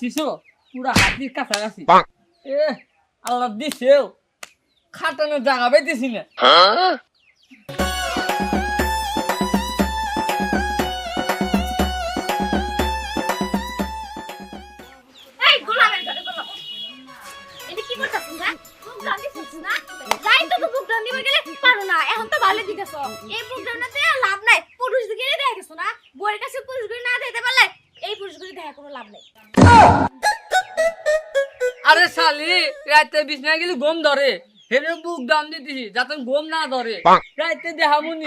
শিশু পুরা হাতির কাছাকাছি। এ আল্লাহ দিছেও খাটানোর জায়গা পাইতেছি না। এই গোলামের ঘরে গোলাম। এটা কি করতেছিস না বুক ডান দিছিস না? যাই তো তো বুক ডান দিবে গেলে পারো না। এখন তো ভালো দিতেছ। এই বুক ডাউনাতে লাভ নাই। পুরুষ দিকে দেখা গেছো না? বউয়ের কাছে পুরুষগুলি না দিতে পারলে এই পুরুষগুলি দেখা কোনো লাভ নাই। আরে শালি রাতে বিছনা গেলে গম ধরে। হেরে বুক দাম দিতেছি যাতে গম না ধরে। রাতে দেহামুনি।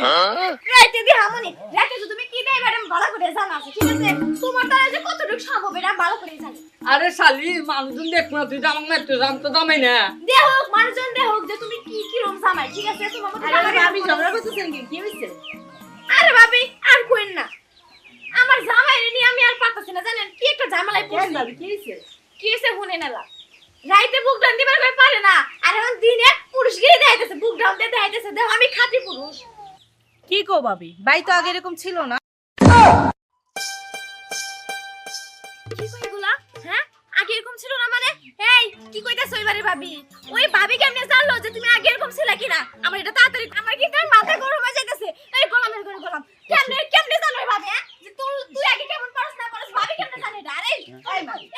রাইতে দি হামনি রাইতে তো তুমি কি দেই ম্যাডাম ভালো করে জানা আছে ঠিক আছে? তোমার দ্বারা যে কতটুকু সম্ভব এটা ভালো করে জানি। আরে শালি মানুষজন দেখব না তুই তো আমাকে মারতে জান তো জামাই না। দেহ হোক মানুষজন দেহ হোক যে তুমি কি কি রুম জামাই ঠিক আছে? তোমার মতো আমি ঝগড়া করতেছেন কি কি হইছে? আরে ভাবি আর কইন না আমার জামাই নিয়ে আমি আর পারতাছি না জানেন কি একটা ঝামেলায় কেন ভাবি কি হইছে কি এসে শুনে নেলা? রাইতে বুক ডাউন দিবার কই পারে না। আর এখন দিনে পুরুষ গিয়ে দেখাইতেছে বুক ডাউন দিয়ে দেখাইতেছে। দেখো আমি খাঁটি পুরুষ। কি কো ভাবি? ভাই তো আগে এরকম ছিল না। কি কই এগুলা? হ্যাঁ? আগে এরকম ছিল না মানে? এই কি কইতাছ ওইবারে ভাবি? ওই ভাবি কেমনে জানলো যে তুমি আগে এরকম ছিলা কিনা? আমার এটা তাড়াতাড়ি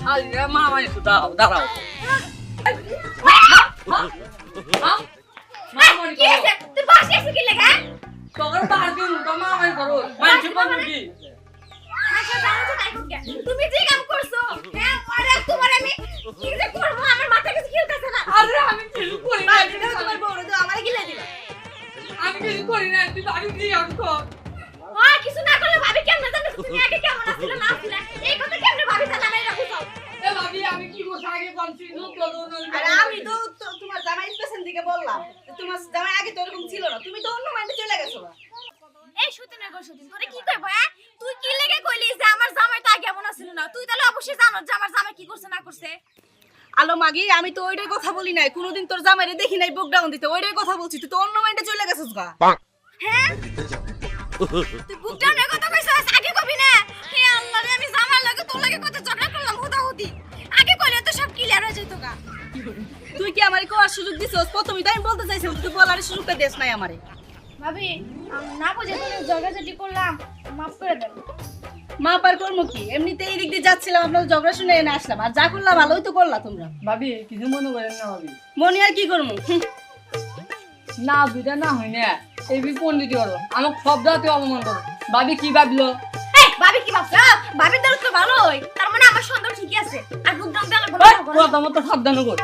শালিরা মামা একটু দাঁড়াও, দাঁড়াও। কি করো। তুই বসে আছিস কি লাগা তোর বাহার দিন তো মামাই করো। মানছি বলব কি? জানো তো তাই কোন তুমি যে কাম করছ হ্যাঁ আরে তোমার আমি কি যে করব আমার মাথা কিছু খেলতেছে না আরে আমি কিছু করি না, তোমার তো আমারে গিলে আমি কিছু করি না, তুই আরে আমি তো তো- তোমার জামাই পেছন দিকে বললাম তোমার জামাই আগে তো এরকম ছিল না। তুমি তো অন্য মাইন্ডে চলে গেছো এই সত্যি গো সত্যি তোরে কি কইবো হ্যাঁ? তুই কি লেগে কইলি যে আমার জামাই তো আগে এমন আছিল না? তুই তাহলে অবশ্যই জানো যে আমার জামাই কি করছে না করছে। আলো মাগি আমি তো ওইটাই কথা বলি নাই। কোনোদিন তোর জামাইরে দেখি নাই বুক ডাউন দিতে। ওইটাই কথা বলছি। তুই তো অন্য মাইন্ডে চলে গেছিস গা। হ্যাঁ? তুই বুক ডাউনের কথা কইছস? আগে কবি না? হে আল্লাহ রে আমি জামার লাগে তোর লাগে কত তুই কি আমারে কোয়ার সুযোগ দিছিস? প্রথমেই তো আমি বলতে চাইছিলাম তুই বলার সুযোগটা দেস নাই আমারে। ভাবি না বুঝে কোনো ঝগড়াঝাটি করলাম মাফ করে দেন। মা পার করব কি? এমনিতে এই দিক দিয়ে যাচ্ছিলাম আপনার ঝগড়া শুনে এনে আসলাম। আর যা করলা ভালোই তো করলা তোমরা। ভাবি কিছু মনে করেন না ভাবি। মনে আর কি করব না দুইটা না হয় না। এই বি পন্ডিতি করো আমাকে সব জাতীয় অপমান করো। ভাবি কি ভাবলো? ভাবির দল তো ভালোই। তার মানে আমার সন্দেহ ঠিকই আছে। আর বুদ্ধ কথা মতো সাবধান কর